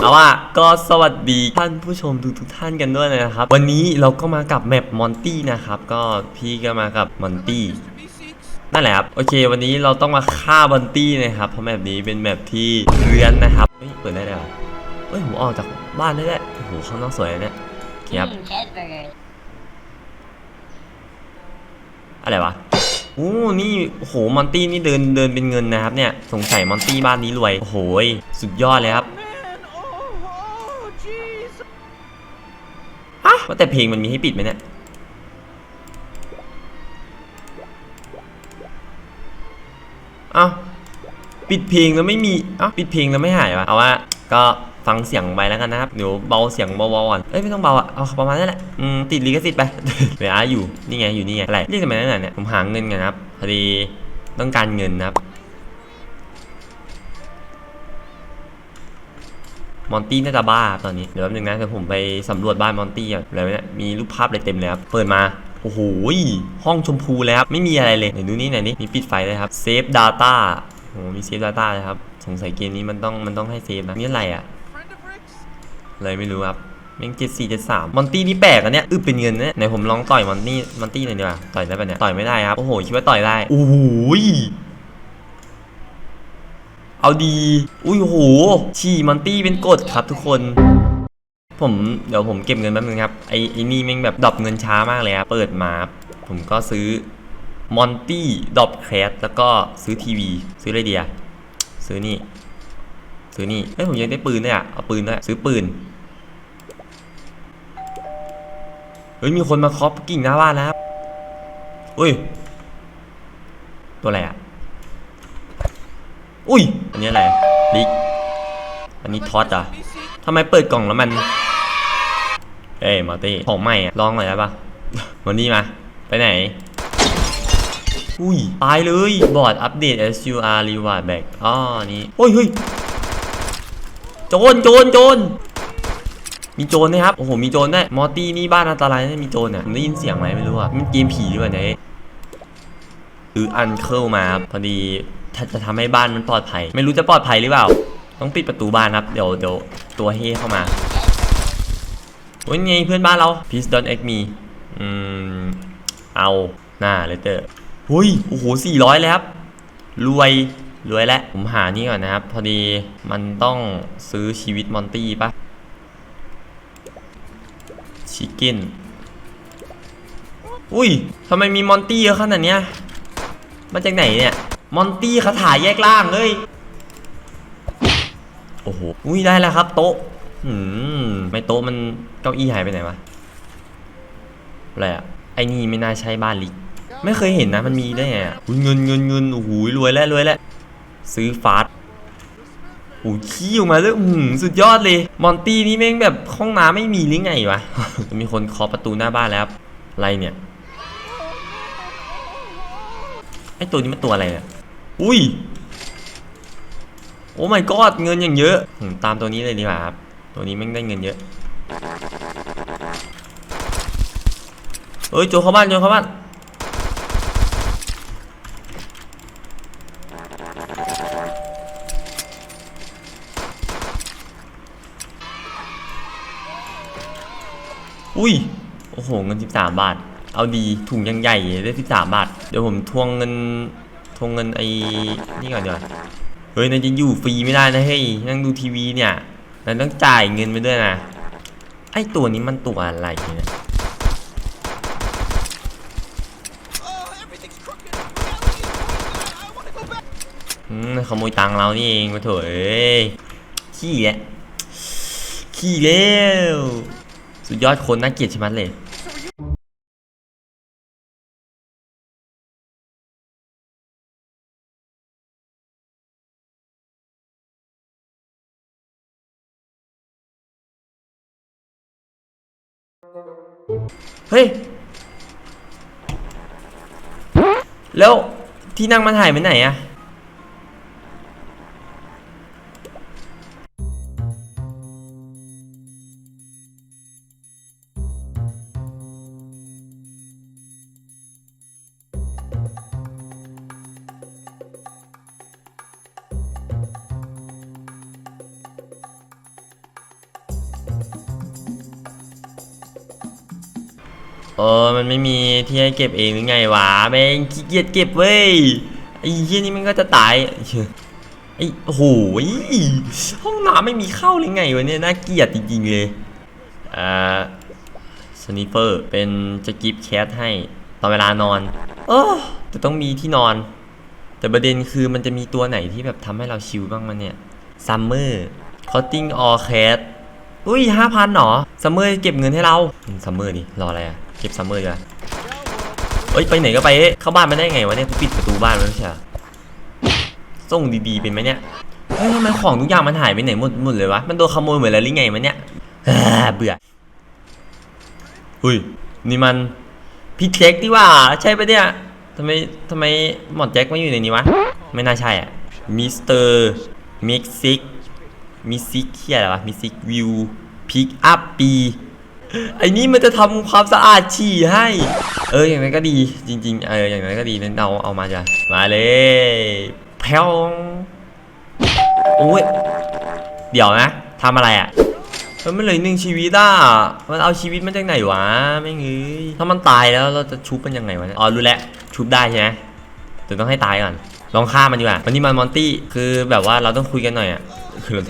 เอาว่าก็สวัสดีท่านผู้ชมทุกทุกๆท่านกันด้วยนะครับ วันนี้เราก็มากับแมปมอนตี้นะครับ ก็พี่ก็มากับมอนตี้นั่นแหละครับ โอเค วันนี้เราต้องมาฆ่ามอนตี้นะครับ เพราะแมปนี้เป็นแมปที่เรือนนะครับเฮ้ยเปิดได้แล้วเฮ้ยผมออกจากบ้านได้แล้วโอ้โหข้างนอกสวยนะเนี่ยโอเคครับ Mm, cheeseburgers. อะไรวะ โอ้นี่โอ้โห มอนตี้นี่เดินเดินเป็นเงินนะครับเนี่ย สงสัยมอนตี้บ้านนี้รวย โอ้โห สุดยอดเลยครับฮะว่าแต่เพลงมันมีให้ปิดไหมเนี่ย เอ้า ปิดเพลงแล้วไม่มี เอ้า ปิดเพลงแล้วไม่หายวะ เอาว่าก็ ฟังเสียงไปแล้วกันนะครับเดี๋ยวเบาเสียงเบาๆก่อนเอ้ยไม่ต้องเบาอะเอาประมาณนั้นแหละอืมติดลิขสิทธิ์ไปเดี๋ยวอาอยู่นี่ไงอยู่นี่ไงอะไรเรียกทำไมนั่นน่ะเนี่ยผมหาเงินกันครับพอดีต้องการเงินนะครับมอนตี้น่าจะบ้าตอนนี้เดี๋ยวแป๊บนึงนะเดี๋ยวผมไปสำรวจบ้านมอนตี้ก่อนแล้วเนี่ยมีรูปภาพอะไรเต็มเลยครับเปิดมาโอ้โหห้องชมพูเลยครับไม่มีอะไรเลยไหนดูนี่ไหนนี่มีปิดไฟเลยครับเซฟ Data โอ้มีเซฟ Data เลยครับสงสัยเกมนี้มันต้องมันต้องให้เซฟนะนี่อะไรอะ เลยไม่รู้ครับแม่งเจ็ดสี่เจ็ดสามมอนตี้นี่แปลกอะเนี่ยอึเป็นเงินเนี่ยไหนผมลองต่อยมอนตี้มอนตี้หน่อยดีกว่าต่อยได้ปะเนี่ยต่อยไม่ได้ครับ โอ้โหคิดว่าต่อยได้โอ้โหยเอาดีอุ้ยโหฉี่มอนตี้เป็นกฎครับทุกคนผมเดี๋ยวผมเก็บเงินแป๊บนึงครับไอ้ไอ้นี่แม่งแบบดรอปเงินช้ามากเลยครับเปิดมา ผมก็ซื้อมอนตี้ดรอปแคสแล้วก็ซื้อทีวี ซื้ออะไรเดียซื้อนี่ ซื้อนี่เฮ้ยผมยังได้ปืนด้วยอะเอาปืนด้วยซื้อปืน เฮ้ยมีคนมาเคาะกิ่งหน้าบ้านแล้วอุ้ย ตัวอะไรอะ อุ้ย อันนี้อะไรลิกอันนี้ทอสอะทำไมเปิดกล่องแล้วมัน เอ้ยมาตี้ของใหม่อะลองหน่อยได้ปะวันนี้มา ไปไหน อุ้ย ตายเลย บอร์ดอัปเดต SUR Reward Back อ๋อ นี่ โอ้ยเฮ้ยโจรโจรโจร มีโจรนะครับ โอ้โห มีโจรด้วย มอตี้นี่บ้านอันตรายนะมีโจรอะผมได้ยินเสียงไหมไม่รู้อะ มันเกมผีหรือเปล่าเนี่ยหรืออันเคิลมาครับพอดีถ้าจะทำให้บ้านมันปลอดภัย ไม่รู้จะปลอดภัยหรือเปล่า ต้องปิดประตูบ้านครับ เดี๋ยวเดี๋ยวตัวเฮเข้ามาโอ้ยไงเพื่อนบ้านเรา please don't egg me อืม เอาหน้าเลเตอร์หุยโอ้โหสี่ร้อยแล้วครับ รวยรวยแล้วผมหานี่ก่อนนะครับ พอดีมันต้องซื้อชีวิตมอนตี้ปะ ชิคก้นอุ้ยทำไมมีมอนตี้เยอะขนาดเนี้ยมาจากไหนเนี่ย มอนตี้คาถาแยกล่างเลยโอ้โห อุ้ยได้แล้วครับ โต๊ะ อืม ไม่โต๊ะมันเก้าอี้หายไปไหนวะ อะไรอะไอ้นี่ไม่น่าใช่บ้านลิก ไม่เคยเห็นนะ มันมีได้ไงอุ้ยเงินเงินเงินโอ้โหรวยแล้วรวยแล้ว ซื้อฟาสต์ โอ้ขี้ออกมาเลยอืมสุดยอดเลย มอนตี้นี่แม่งแบบห้องน้ำไม่มีหรือไงวะ มีคนเคาะประตูหน้าบ้านแล้วอะไรเนี่ยไอตัวนี้มันตัวอะไรเนี่ยอุ้ยโอ้ my god เงินอย่างเยอะผมตามตัวนี้เลยดีกว่าครับตัวนี้แม่งได้เงินเยอะเฮ้ยโจเข้าบ้านโจเข้าบ้าน อุ้ย โอ้โห เงิน 13 บาท เอาดี ถุงยังใหญ่ได้ 13 บาท เดี๋ยวผมทวงเงิน ทวงเงินไอ้นี่ก่อนเดี๋ยวเฮ้ยนายจะอยู่ฟรีไม่ได้นะเฮ้ย นั่งดูทีวีเนี่ยนายต้องจ่ายเงินไปด้วยนะ ไอ้ตัวนี้มันตัวอะไรเนี่ยขโมยตังเรานี่เองมาเถอะขี้แหละขี้แล้ว สุดยอดคนน่าเกลียดช่ไหมเลยเฮ้ย แล้วที่นั่งมันหายไปไหนอะ เออ มันไม่มีที่ให้เก็บเองหรือไงวะแม่งขี้เกียจเก็บเว้ย ไอ้เหี้ยนี่มันก็จะตาย ไอ้โหยห้องน้ำไม่มีเข้าเลยไงวะเนี่ยน่าเกลียดจริงๆเลย อ่าสนิเฟอร์เป็นจะกิฟต์แคสให้ตอนเวลานอน เออแต่ต้องมีที่นอน แต่ประเด็นคือมันจะมีตัวไหนที่แบบทำให้เราชิลบ้างมันเนี่ยซัมเมอร์คอตติ้งออแคส อุ้ยห้าพันหรอซัมเมอร์เก็บเงินให้เราซัมเมอร์ดิรออะไรอะเก็บซัมเมอร์ดีกว่าเอ้ยไปไหนก็ไปเข้าบ้านไม่ได้ไงวะเนี่ยปิดประตูบ้านไว้ไม่ใช่เหส่งดีๆเป็นไหมเนี่ยเฮ้ยทำไมของทุกอย่างมันหายไปไหนหมดหมดเลยวะมันโดนขโมยเหมดแล้วหรือไงมันเนี่ยเบื่ออุ้ยนี่มันพี่แจ็คดีว่าใช่ปะเนี่ยทำไมทำไมหมอดแจ็คไมาอยู่ในนี้วะ ไม่น่าใช่อะมิสเตอร์มิกซิก มิซิกเคียอะไรวะมิซิกวิวพิกอัพปีไอ้นี่มันจะทำความสะอาดฉี่ให้ เอออย่างนั้นก็ดีจริง ๆ เอออย่างนั้นก็ดีนั้นเอาเอามาจ้ะมาเลยแพลวโอ้ยเดี๋ยวนะทำอะไรอะมันเหลือหนึ่งชีวิตอะ มันเอาชีวิตมาจากไหนวะไม่งเอ้ยถ้ามันตายแล้วเราจะชุบมันยังไงวะอ๋อรู้แล้วชุบได้ใช่ไหมแต่ต้องให้ตายก่อนลองฆ่ามันดีกว่าวันนี้มันมอนตี้คือแบบว่าเราต้องคุยกันหน่อยอะ คือเรา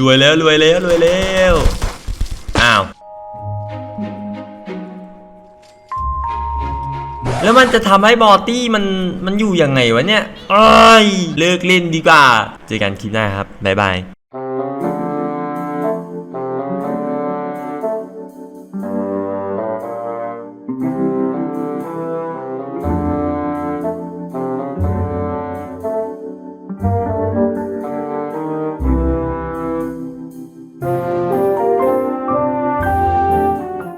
รวยแล้วรวยแล้วรวยแล้วอ้าวแล้วมันจะทำให้บอตี้มันมันอยู่ยังไงวะเนี่ยเอ้ยเลิกเล่นดีกว่า เจอกันคลิปหน้าครับ บ๊ายบาย